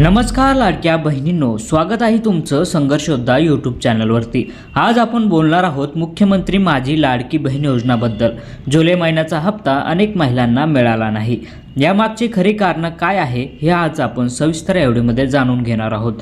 नमस्कार लाडक्या बहिणींनो स्वागत आहे तुमचं संघर्षोद्धा यूट्यूब चॅनलवरती. आज आपण बोलणार आहोत मुख्यमंत्री माझी लाडकी बहीण योजनाबद्दल. जुलै महिन्याचा हप्ता अनेक महिलांना मिळाला नाही. यामागची खरी कारणं काय आहे हे आज आपण सविस्तर एवढीमध्ये जाणून घेणार आहोत.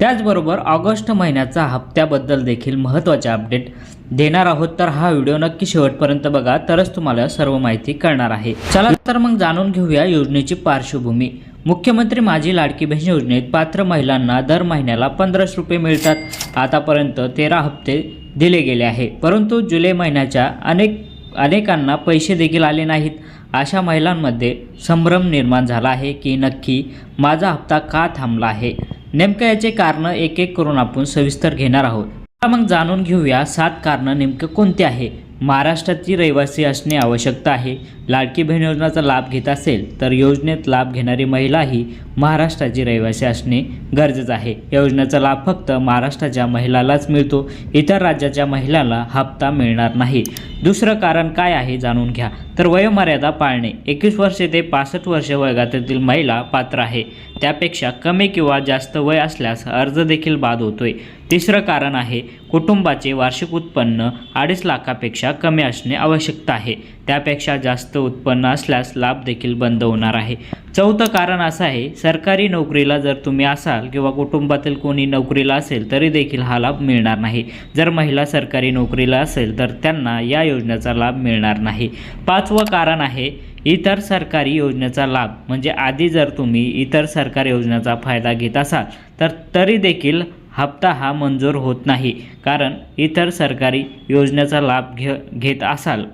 त्याचबरोबर ऑगस्ट महिन्याचा हप्त्याबद्दल देखील महत्त्वाचे अपडेट देणार आहोत. तर हा व्हिडिओ नक्की शेवटपर्यंत बघा तरच तुम्हाला सर्व माहिती कळणार आहे. चला तर मग जाणून घेऊया योजनेची पार्श्वभूमी. मुख्यमंत्री माझी लाडकी बहीण योजनेत पात्र महिलांना दर महिन्याला पंधराशे रुपये मिळतात. आतापर्यंत तेरा हप्ते दिले गेले आहे. परंतु जुलै महिन्याच्या अनेक अनेकांना पैसे देखील आले नाहीत. अशा महिलांमध्ये संभ्रम निर्माण झाला आहे की नक्की माझा हप्ता का थांबला आहे? नेमकं याचे कारणं एक एक करून आपण सविस्तर घेणार आहोत. आता मग जाणून घेऊया सात कारणं नेमकं कोणते आहे. महाराष्ट्राची रहिवासी असणे आवश्यकता आहे. लाडकी बहीण योजनेचा लाभ घेत असेल तर योजनेत लाभ घेणारी महिला ही महाराष्ट्राची रहिवासी असणे गरजेचं आहे. या योजनेचा लाभ फक्त महाराष्ट्राच्या महिलालाच मिळतो. इतर राज्याच्या महिलाला हप्ता मिळणार नाही. दुसरं कारण काय आहे जाणून घ्या. तर वयोमर्यादा पाळणे. एकवीस वर्षे ते पासष्ट वर्षे वयोगटातील महिला पात्र आहे. त्यापेक्षा कमी किंवा जास्त वय असल्यास अर्ज देखील बाद होतोय. तिसरं कारण आहे कुटुंबाचे वार्षिक उत्पन्न अडीच लाखापेक्षा कमी असणे आवश्यकता आहे. त्यापेक्षा जास्त उत्पन्न असल्यास लाभ देखील बंद होणार आहे. चौथं कारण असं आहे सरकारी नोकरीला जर तुम्ही असाल किंवा कुटुंबातील कोणी नोकरीला असेल तरी देखील हा लाभ मिळणार नाही. जर महिला सरकारी नोकरीला असेल तर त्यांना या योजनेचा लाभ मिळणार नाही. पाचवं कारण आहे इतर सरकारी योजनेचा लाभ. म्हणजे आधी जर तुम्ही इतर सरकारी योजनेचा फायदा घेत असाल तर तरी देखील हप्ता हा मंजूर होत नाही. कारण इतर सरकारी योजनेचा लाभ घे घेत असाल.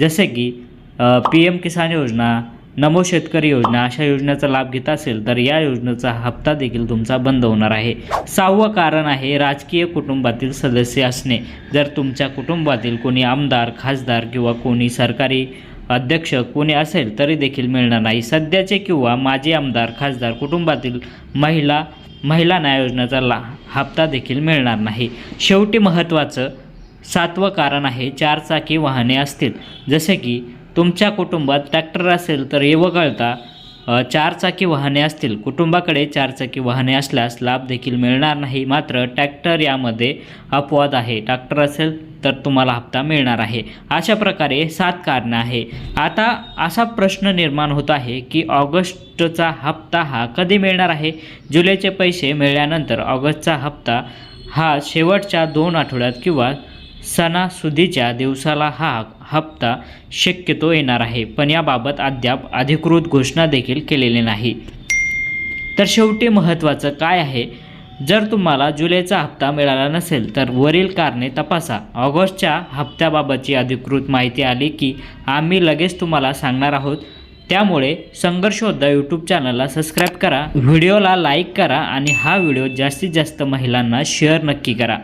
जसे की पी एम किसान योजना नमो शेतकरी योजना अशा योजनेचा लाभ घेत असेल तर या योजनेचा हप्ता देखील तुमचा बंद होणार आहे. सहावं कारण आहे राजकीय कुटुंबातील सदस्य असणे. जर तुमच्या कुटुंबातील कोणी आमदार खासदार किंवा कोणी सरकारी अध्यक्ष कोणी असेल तरी देखील मिळणार नाही. सध्याचे किंवा माजी आमदार खासदार कुटुंबातील महिला महिलांना योजनेचा ला हप्ता देखील मिळणार नाही. शेवटी महत्त्वाचं सातवं कारण आहे चारचाकी वाहने असतील. जसे की तुमच्या कुटुंबात ट्रॅक्टर असेल तर हे वगळता चारचाकी वाहने असतील. कुटुंबाकडे चारचाकी वाहने असल्यास लाभ देखील मिळणार नाही. मात्र ट्रॅक्टर यामध्ये अपवाद आहे. ट्रॅक्टर असेल तर तुम्हाला हप्ता मिळणार आहे. अशा प्रकारे सात कारणं आहे. आता असा प्रश्न निर्माण होत आहे की ऑगस्टचा हप्ता हा कधी मिळणार आहे? जुलैचे पैसे मिळाल्यानंतर ऑगस्टचा हप्ता हा शेवटच्या दोन आठवड्यात किंवा सणासुदीच्या दिवसाला हा हप्ता शक्यतो येणार आहे. पण याबाबत अद्याप अधिकृत घोषणा देखील केलेली नाही. तर शेवटी महत्त्वाचं काय आहे? जर तुम्हाला जुलैचा हप्ता मिळाला नसेल तर वरील कारणे तपासा. ऑगस्टच्या हप्त्याबाबतची अधिकृत माहिती आली की आम्ही लगेच तुम्हाला सांगणार आहोत. त्यामुळे संघर्षोद्धा यूट्यूब चॅनलला सबस्क्राईब करा. व्हिडिओला लाईक करा आणि हा व्हिडिओ जास्तीत जास्त महिलांना शेअर नक्की करा.